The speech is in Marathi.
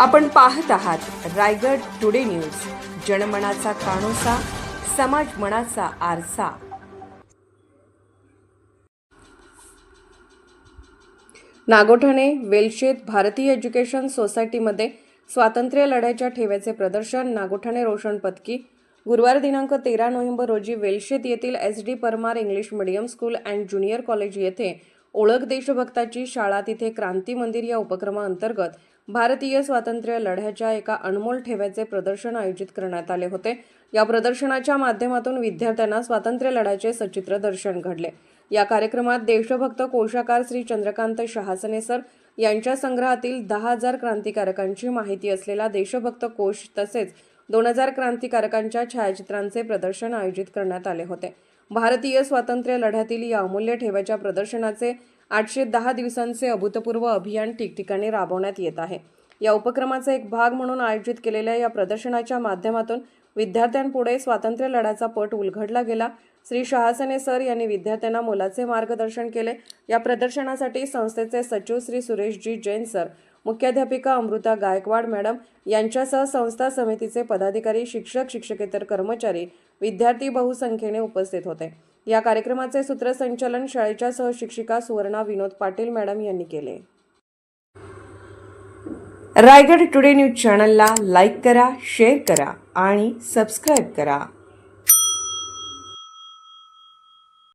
आपण पाहत आहात रायगड टुडे न्यूज. जनमनाचा कानोसा समाज मनाचा आरसा. नागोठणे वेलशेत भारतीय एज्युकेशन सोसायटीमध्ये स्वातंत्र्य लढ्याच्या ठेव्याचे प्रदर्शन नागोठाणे रोशन पदकी. गुरुवार दिनांक तेरा नोव्हेंबर रोजी वेलशेत येथील S D Parmar English medium school and junior college येथे ओळख देशभक्ताची शाळा तिथे क्रांती मंदिर या उपक्रमाअंतर्गत भारतीय स्वातंत्र्य लढ्याच्या एका अनमोल ठेव्याचे प्रदर्शन आयोजित करण्यात आले होते. या प्रदर्शनाच्या माध्यमातून विद्यार्थ्यांना स्वातंत्र्य लढ्याचे सचित्र दर्शन घडले. या कार्यक्रमात देशभक्त कोशाकार श्री चंद्रकांत शहासने सर यांच्या संग्रहातील दहा हजार क्रांतिकारकांची माहिती असलेला देशभक्त कोश तसेच दोन हजार क्रांतिकारकांच्या छायाचित्रांचे प्रदर्शन आयोजित करण्यात आले होते. भारतीय स्वातंत्र्य लढ्यातील या अमूल्य ठेव्याच्या प्रदर्शनाचे आठशे दहा दिवसांचे अभूतपूर्व अभियान ठिकठिकाणी राबवण्यात येत आहे. या उपक्रमाचा एक भाग म्हणून आयोजित केलेल्या या प्रदर्शनाच्या माध्यमातून विद्यार्थ्यांपुढे स्वातंत्र्य लढ्याचा पट उलगडला गेला. श्री शहासने सर यांनी विद्यार्थ्यांना मोलाचे मार्गदर्शन केले. या प्रदर्शनासाठी संस्थेचे सचिव श्री सुरेशजी जैन सर मुख्याध्यापिका अमृता गायकवाड मॅडम यांच्यासह संस्था समितीचे पदाधिकारी शिक्षक शिक्षकेतर कर्मचारी विद्यार्थी बहुसंख्येने उपस्थित होते. या कार्यक्रमाचे सूत्रसंचालन शाळेच्या सहशिक्षिका सुवर्णा विनोद पाटील मॅडम यांनी केले. रायगड टुडे न्यूज चॅनलला लाईक करा शेअर करा आणि सबस्क्राईब करा.